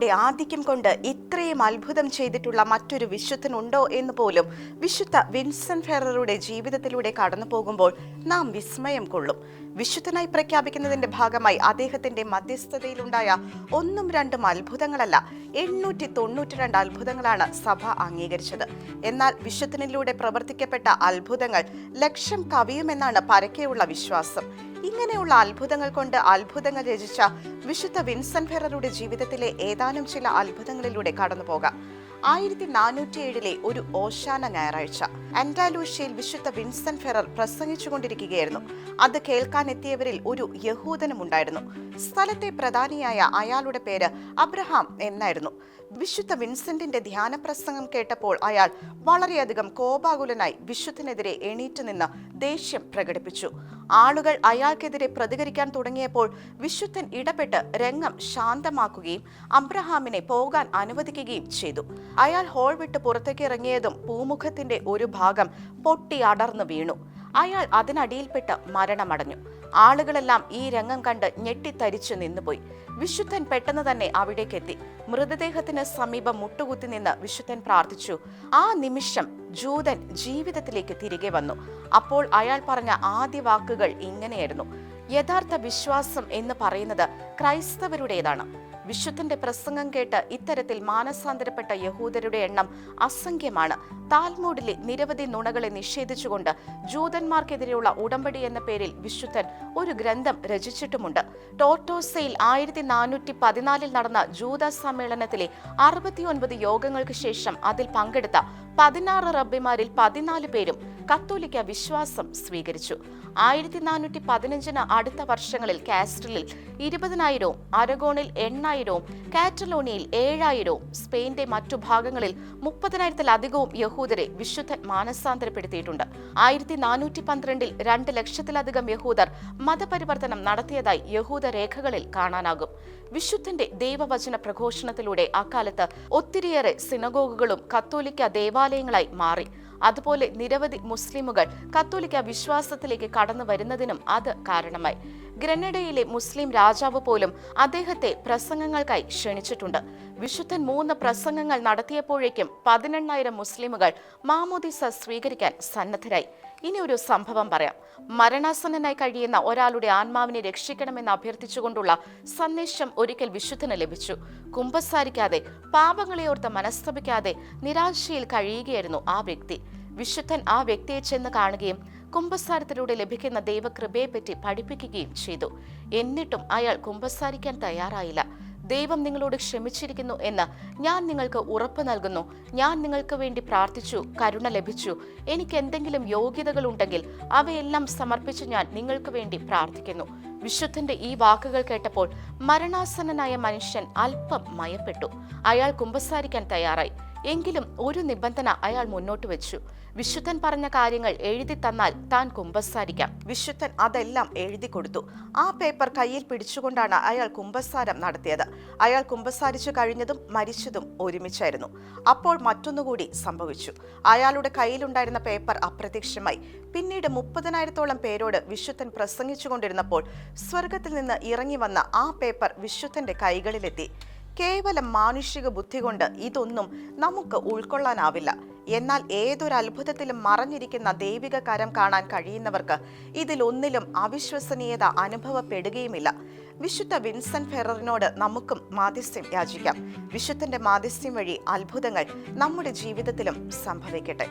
ആധിക്യം കൊണ്ട് ഇത്രയും അത്ഭുതം ചെയ്തിട്ടുള്ള മറ്റൊരു വിശുദ്ധനുണ്ടോ എന്ന് പോലും വിശുദ്ധ വിൻസൻ ഫെററുടെ ജീവിതത്തിലൂടെ കടന്നു പോകുമ്പോൾ നാം വിസ്മയം കൊള്ളും. വിശുദ്ധനായി പ്രഖ്യാപിക്കുന്നതിന്റെ ഭാഗമായി അദ്ദേഹത്തിന്റെ മധ്യസ്ഥതയിലുണ്ടായ ഒന്നും രണ്ടും അത്ഭുതങ്ങളല്ല എണ്ണൂറ്റി തൊണ്ണൂറ്റി രണ്ട് അത്ഭുതങ്ങളാണ് സഭ അംഗീകരിച്ചത്. എന്നാൽ വിശുദ്ധനിലൂടെ പ്രവർത്തിക്കപ്പെട്ട അത്ഭുതങ്ങൾ ലക്ഷം കവിയുമെന്നാണ് പരക്കെയുള്ള വിശ്വാസം. ഇങ്ങനെയുള്ള അത്ഭുതങ്ങൾ കൊണ്ട് അത്ഭുതങ്ങൾ രചിച്ച വിശുദ്ധ വിൻസൻ ഫെററുടെ ജീവിതത്തിലെ ഏതാനും ചില അത്ഭുതങ്ങളിലൂടെ കടന്നുപോകാം. ആയിരത്തി നാനൂറ്റി ഏഴിലെ ഒരു ഓശാന ഞായറാഴ്ച. അൻഡാലൂഷ്യയിൽ വിശുദ്ധ വിൻസെന്റ് ഫെറർ പ്രസംഗിച്ചുകൊണ്ടിരിക്കുകയായിരുന്നു. അത് കേൾക്കാൻ എത്തിയവരിൽ ഒരു യഹൂദനും ഉണ്ടായിരുന്നു സ്ഥലത്തെ പ്രധാനിയായ അയാളുടെ പേര് അബ്രഹാം എന്നായിരുന്നു. വിശുദ്ധ വിൻസെന്റിന്റെ ധ്യാന പ്രസംഗം കേട്ടപ്പോൾ അയാൾ വളരെയധികം കോപാകുലനായി വിശുദ്ധനെതിരെ എണീറ്റ് നിന്ന് ദേഷ്യം പ്രകടിപ്പിച്ചു. ആളുകൾ അയാൾക്കെതിരെ പ്രതികരിക്കാൻ തുടങ്ങിയപ്പോൾ വിശുദ്ധൻ ഇടപെട്ട് രംഗം ശാന്തമാക്കുകയും അബ്രഹാമിനെ പോകാൻ അനുവദിക്കുകയും ചെയ്തു. അയാൾ ഹോൾ വിട്ട് പുറത്തേക്ക് ഇറങ്ങിയതും പൂമുഖത്തിന്റെ ഒരു ഭാഗം പൊട്ടി അടർന്നു വീണു. അയാൾ അതിനടിയിൽപ്പെട്ട് മരണമടഞ്ഞു. ആളുകളെല്ലാം ഈ രംഗം കണ്ട് ഞെട്ടിത്തരിച്ചു നിന്നുപോയി. വിശുദ്ധൻ പെട്ടെന്ന് തന്നെ അവിടേക്കെത്തി. മൃതദേഹത്തിന് സമീപം മുട്ടുകുത്തി നിന്ന് വിശുദ്ധൻ പ്രാർത്ഥിച്ചു. ആ നിമിഷം ജൂതൻ ജീവിതത്തിലേക്ക് തിരികെ വന്നു. അപ്പോൾ അയാൾ പറഞ്ഞ ആദ്യ വാക്കുകൾ ഇങ്ങനെയായിരുന്നു. യഥാർത്ഥ വിശ്വാസം എന്ന് പറയുന്നത് ക്രൈസ്തവരുടേതാണ്. വിശുദ്ധന്റെ പ്രസംഗം കേട്ട് ഇത്തരത്തിൽ മാനസാന്തരപ്പെട്ട യഹൂദരുടെ എണ്ണം അസംഖ്യമാണ്. താൽമൂഡിലെ നിരവധി നുണകളെ നിഷേധിച്ചുകൊണ്ട് ജൂതന്മാർക്കെതിരെയുള്ള ഉടമ്പടി എന്ന പേരിൽ വിശുദ്ധൻ ഒരു ഗ്രന്ഥം രചിച്ചിട്ടുമുണ്ട്. ടോട്ടോസയിൽ ആയിരത്തി നാനൂറ്റി പതിനാലിൽ നടന്ന ജൂത സമ്മേളനത്തിലെ അറുപത്തിയൊൻപത് യോഗങ്ങൾക്ക് ശേഷം അതിൽ പങ്കെടുത്ത പതിനാറ് റബ്ബിമാരിൽ പതിനാല് പേരും കത്തോലിക്ക വിശ്വാസം സ്വീകരിച്ചു. ആയിരത്തി നാനൂറ്റി പതിനഞ്ചിന് അടുത്ത വർഷങ്ങളിൽ കാസ്ട്രലിൽ ഇരുപതിനായിരവും അരഗോണിൽ എണ്ണായിരവും കാറ്റലോണിയയിൽ ഏഴായിരവും സ്പെയിന്റെ മറ്റു ഭാഗങ്ങളിൽ മുപ്പതിനായിരത്തിലധികവും യഹൂദരെ വിശുദ്ധ മാനസാന്തരപ്പെടുത്തിയിട്ടുണ്ട്. ആയിരത്തി നാനൂറ്റി പന്ത്രണ്ടിൽ രണ്ട് ലക്ഷത്തിലധികം യഹൂദർ മതപരിവർത്തനം നടത്തിയതായി യഹൂദ രേഖകളിൽ കാണാനാകും. വിശുദ്ധന്റെ ദൈവവചന പ്രഘോഷണത്തിലൂടെ അക്കാലത്ത് ഒത്തിരിയേറെ സിനഗോഗുകളും കത്തോലിക്ക ദേവാലയങ്ങളായി മാറി. അതുപോലെ നിരവധി മുസ്ലിമുകൾ കത്തോലിക്ക വിശ്വാസത്തിലേക്ക് കടന്നു വരുന്നതിനും അത് കാരണമായി. ഗ്രനഡയിലെ മുസ്ലിം രാജാവ് പോലും അദ്ദേഹത്തെ പ്രസംഗങ്ങൾക്കായി ക്ഷണിച്ചിട്ടുണ്ട്. വിശുദ്ധൻ മൂന്ന് പ്രസംഗങ്ങൾ നടത്തിയപ്പോഴേക്കും പതിനെണ്ണായിരം മുസ്ലിമുകൾ മാമോദിസ സ്വീകരിക്കാൻ സന്നദ്ധരായി. ഇനി ഒരു സംഭവം പറയാം. മരണാസന്നനായി കഴിയുന്ന ഒരാളുടെ ആത്മാവിനെ രക്ഷിക്കണമെന്ന് അഭ്യർത്ഥിച്ചുകൊണ്ടുള്ള സന്ദേശം ഒരിക്കൽ വിശുദ്ധന് ലഭിച്ചു. കുമ്പസാരിക്കാതെ പാപങ്ങളെ ഓർത്ത് മനസ്തപിക്കാതെ നിരാശയിൽ കഴിയുകയായിരുന്നു ആ വ്യക്തി. വിശുദ്ധൻ ആ വ്യക്തിയെ ചെന്ന് കാണുകയും കുമ്പസാരത്തിലൂടെ ലഭിക്കുന്ന ദൈവകൃപയെപ്പറ്റി പഠിപ്പിക്കുകയും ചെയ്തു. എന്നിട്ടും അയാൾ കുമ്പസാരിക്കാൻ തയ്യാറായില്ല. ദൈവം നിങ്ങളോട് ക്ഷമിച്ചിരിക്കുന്നു എന്ന് ഞാൻ നിങ്ങൾക്ക് ഉറപ്പ് നൽകുന്നു. ഞാൻ നിങ്ങൾക്ക് വേണ്ടി പ്രാർത്ഥിച്ചു കരുണ ലഭിച്ചു. എനിക്ക് എന്തെങ്കിലും യോഗ്യതകൾ ഉണ്ടെങ്കിൽ അവയെല്ലാം സമർപ്പിച്ച് ഞാൻ നിങ്ങൾക്ക് വേണ്ടി പ്രാർത്ഥിക്കുന്നു. വിശുദ്ധന്റെ ഈ വാക്കുകൾ കേട്ടപ്പോൾ മരണാസന്നനായ മനുഷ്യൻ അല്പം മയപ്പെട്ടു. അയാൾ കുമ്പസാരിക്കാൻ തയ്യാറായി. എങ്കിലും ഒരു നിബന്ധന അയാൾ മുന്നോട്ട് വെച്ചു. വിശുദ്ധൻ പറഞ്ഞ കാര്യങ്ങൾ എഴുതി തന്നാൽ താൻ കുമ്പസാരിക്കാം. വിശുദ്ധൻ അതെല്ലാം എഴുതി കൊടുത്തു. ആ പേപ്പർ കയ്യിൽ പിടിച്ചുകൊണ്ടാണ് അയാൾ കുമ്പസാരം നടത്തിയത്. അയാൾ കുമ്പസാരിച്ചു കഴിഞ്ഞതും മരിച്ചതും ഒരുമിച്ചായിരുന്നു. അപ്പോൾ മറ്റൊന്നുകൂടി സംഭവിച്ചു. അയാളുടെ കയ്യിലുണ്ടായിരുന്ന പേപ്പർ അപ്രത്യക്ഷമായി. പിന്നീട് മുപ്പതിനായിരത്തോളം പേരോട് വിശുദ്ധൻ പ്രസംഗിച്ചുകൊണ്ടിരുന്നപ്പോൾ സ്വർഗത്തിൽ നിന്ന് ഇറങ്ങി വന്ന ആ പേപ്പർ വിശുദ്ധന്റെ കൈകളിലെത്തി. കേവലം മാനുഷിക ബുദ്ധി കൊണ്ട് ഇതൊന്നും നമുക്ക് ഉൾക്കൊള്ളാനാവില്ല. എന്നാൽ ഏതൊരു അത്ഭുതത്തിലും മറഞ്ഞിരിക്കുന്ന ദൈവിക കരം കാണാൻ കഴിയുന്നവർക്ക് ഇതിലൊന്നിലും അവിശ്വസനീയത അനുഭവപ്പെടുകയുമില്ല. വിശുദ്ധ വിൻസെന്റ് ഫെററിനോട് നമുക്കും മാധ്യസ്ഥ്യം യാചിക്കാം. വിശുദ്ധന്റെ മാധ്യസ്ഥ്യം വഴി അത്ഭുതങ്ങൾ നമ്മുടെ ജീവിതത്തിലും സംഭവിക്കട്ടെ.